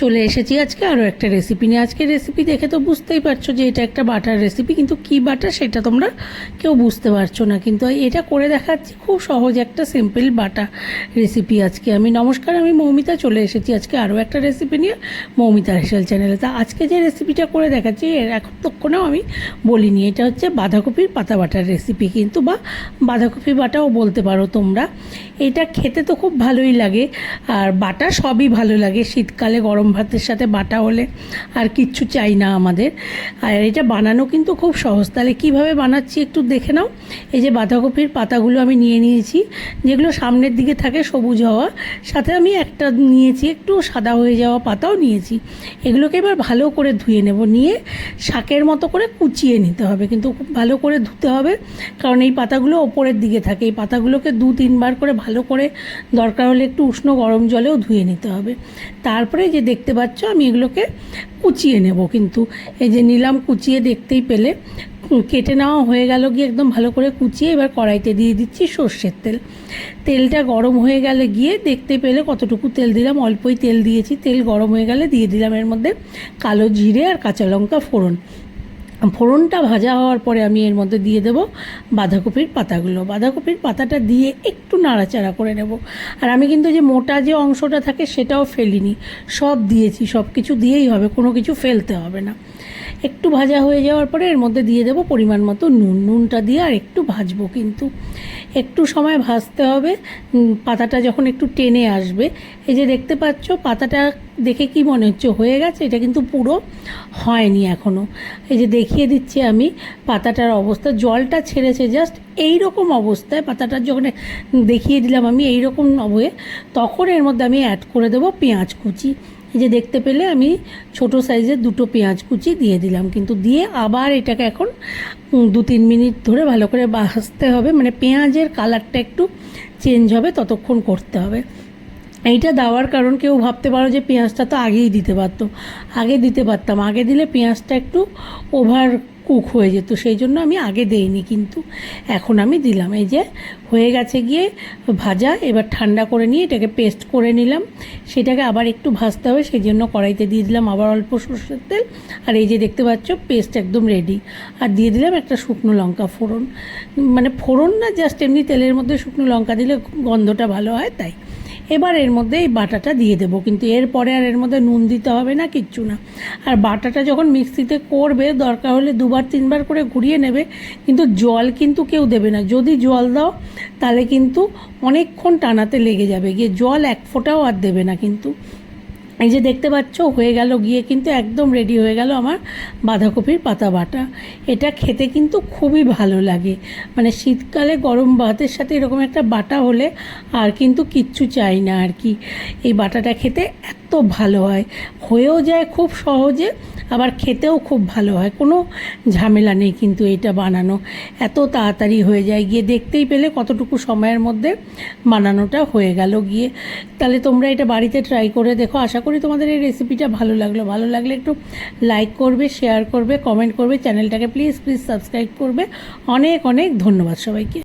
চলে এসেছি আজকে আরও একটা রেসিপি নিয়ে। আজকে রেসিপি দেখে তো বুঝতেই পারছ যে এটা একটা বাটার রেসিপি কিন্তু কী বাটার সেটা তোমরা কেউ বুঝতে পারছ না। কিন্তু এটা করে দেখাচ্ছি, খুব সহজ একটা সিম্পল বাটা রেসিপি আজকে। আমি নমস্কার, আমি মৌমিতা, চলে এসেছি আজকে আরও একটা রেসিপি নিয়ে মৌমিতা হেসেল চ্যানেলে তা আজকে যে রেসিপিটা করে দেখাচ্ছি, এর এতক্ষণেও আমি বলিনি, এটা হচ্ছে বাঁধাকপির পাতা বাটার রেসিপি কিন্তু বা বাঁধাকপি বাটাও বলতে পারো তোমরা। এটা খেতে তো খুব ভালোই লাগে, আর বাটা সবই ভালো লাগে। শীতকালে গরম ভাতের সাথে বাটা হলে আর কিচ্ছু চাই না আমাদের। আর এটা বানানো কিন্তু খুব সহজ। তাহলে কীভাবে বানাচ্ছি একটু দেখে নাও। এই যে বাঁধাকপির পাতাগুলো আমি নিয়ে নিয়েছি, যেগুলো সামনের দিকে থাকে সবুজ হওয়া। সাথে আমি একটা নিয়েছি, একটু সাদা হয়ে যাওয়া পাতাও নিয়েছি। এগুলোকে এবার ভালো করে ধুয়ে নেব। নিয়ে শাকের মতো করে কুচিয়ে নিতে হবে। কিন্তু খুব ভালো করে ধুতে হবে, কারণ এই পাতাগুলো ওপরের দিকে থাকে। এই পাতাগুলোকে দু তিনবার করে ভালো করে দরকার হলে একটু উষ্ণ গরম জলেও ধুয়ে নিতে হবে। তারপরে যে দেখতে পাচ্ছ, আমি এগুলোকে কুচিয়ে নেব। কিন্তু এই যে নিলাম কুচিয়ে দেখতেই পেলে, কেটে নেওয়া হয়ে গেল গিয়ে একদম ভালো করে কুচিয়ে এবার কড়াইতে দিয়ে দিচ্ছি সর্ষের তেল। তেলটা গরম হয়ে গেলে গিয়ে দেখতে পেলে কতটুকু তেল দিলাম, অল্পই তেল দিয়েছি। তেল গরম হয়ে গেলে দিয়ে দিলাম এর মধ্যে কালো জিরে আর কাঁচা লঙ্কা ফোড়ন। ফোড়নটা ভাজা হওয়ার পরে আমি এর মধ্যে দিয়ে দেবো বাঁধাকপির পাতাগুলো। বাঁধাকপির পাতাটা দিয়ে একটু নাড়াচাড়া করে নেব। আর আমি কিন্তু যে মোটা যে অংশটা থাকে সেটাও ফেলিনি। সব দিয়েছি সব কিছু দিয়েই হবে, কোনো কিছু ফেলতে হবে না। একটু ভাজা হয়ে যাওয়ার পরে এর মধ্যে দিয়ে দেবো পরিমাণ মতো নুন। নুনটা দিয়ে আর একটু ভাজবো কিন্তু। একটু সময় ভাজতে হবে। পাতাটা যখন একটু টেনে আসবে, এই যে দেখতে পাচ্ছ পাতাটা দেখে কি মনে হচ্ছে, হয়ে গেছে? এটা কিন্তু পুরো হয়নি এখনও এই যে দেখিয়ে দিচ্ছি আমি পাতাটার অবস্থা। জলটা ছেড়েছে জাস্ট এই রকম অবস্থায় পাতাটার যখন দেখিয়ে দিলাম আমি এই রকম হয়ে তখন এর মধ্যে আমি অ্যাড করে দেবো পেঁয়াজ কুচি। এই যে দেখতে পেলে আমি ছোট সাইজের দুটো পেঁয়াজ কুচি দিয়ে দিলাম। কিন্তু দিয়ে আবার এটাকে এখন দু তিন মিনিট ধরে ভালো করে ভাজতে হবে। মানে পেঁয়াজের কালারটা একটু চেঞ্জ হবে, ততক্ষণ করতে হবে। এইটা দেওয়ার কারণ কেউ ভাবতে পারো যে পেঁয়াজটা তো আগেই দিতে পারতো। আগে দিতে পারতাম। আগে দিলে পেঁয়াজটা একটু ওভার কুক হয়ে যেত, সেই জন্য আমি আগে দেইনি, কিন্তু এখন আমি দিলাম। এই যে হয়ে গেছে গিয়ে ভাজা, এবার ঠান্ডা করে নিয়ে এটাকে পেস্ট করে নিলাম। সেটাকে আবার একটু ভাজতে হবে, সেই জন্য কড়াইতে দিয়ে দিলাম আবার অল্প সর্ষের তেল। আর এই যে দেখতে পাচ্ছ, পেস্ট একদম রেডি আর দিয়ে দিলাম একটা শুকনো লঙ্কা ফোড়ন। মানে ফোড়ন না, জাস্ট এমনি তেলের মধ্যে শুকনো লঙ্কা দিলে গন্ধটা ভালো হয়, তাই। এবার এর মধ্যে এই বাটাটা দিয়ে দেবো। কিন্তু এরপরে আর এর মধ্যে নুন দিতে হবে না, কিচ্ছু না। আর বাটাটা যখন মিক্সিতে করবে, দরকার হলে দুবার, তিনবার করে ঘুরিয়ে নেবে। কিন্তু জল কিন্তু কেউ দেবে না। যদি জল দাও, তাহলে কিন্তু অনেকক্ষণ টানাতে লেগে যাবে। গিয়ে জল এক ফোঁটাও আর দেবে না কিন্তু। এই যে দেখতে পাচ্ছ, হয়ে গেল গিয়ে কিন্তু একদম রেডি হয়ে গেল আমার বাঁধাকপির পাতা বাটা। এটা খেতে কিন্তু খুবই ভালো লাগে। মানে শীতকালে গরম ভাতের সাথে এরকম একটা বাটা হলে আর কিন্তু কিচ্ছু চাই না আর কি। এই বাটাটা খেতে এত ভালো হয়। হয়েও যায় খুব সহজে, আবার খেতেও খুব ভালো হয়। কোনো ঝামেলা নেই কিন্তু এটা বানানো। এত তাড়াতাড়ি হয়ে যায়। গিয়ে দেখতেই পেলে কতটুকু সময়ের মধ্যে বানানোটা হয়ে গেল গিয়ে। তাহলে তোমরা এটা বাড়িতে ট্রাই করে দেখো। আশা করি তোমাদের এই রেসিপিটা ভালো লাগল। ভালো লাগলে একটু লাইক করবে শেয়ার করবে কমেন্ট করবে চ্যানেলটাকে প্লিজ প্লিজ সাবস্ক্রাইব করবে। অনেক অনেক ধন্যবাদ সবাইকে।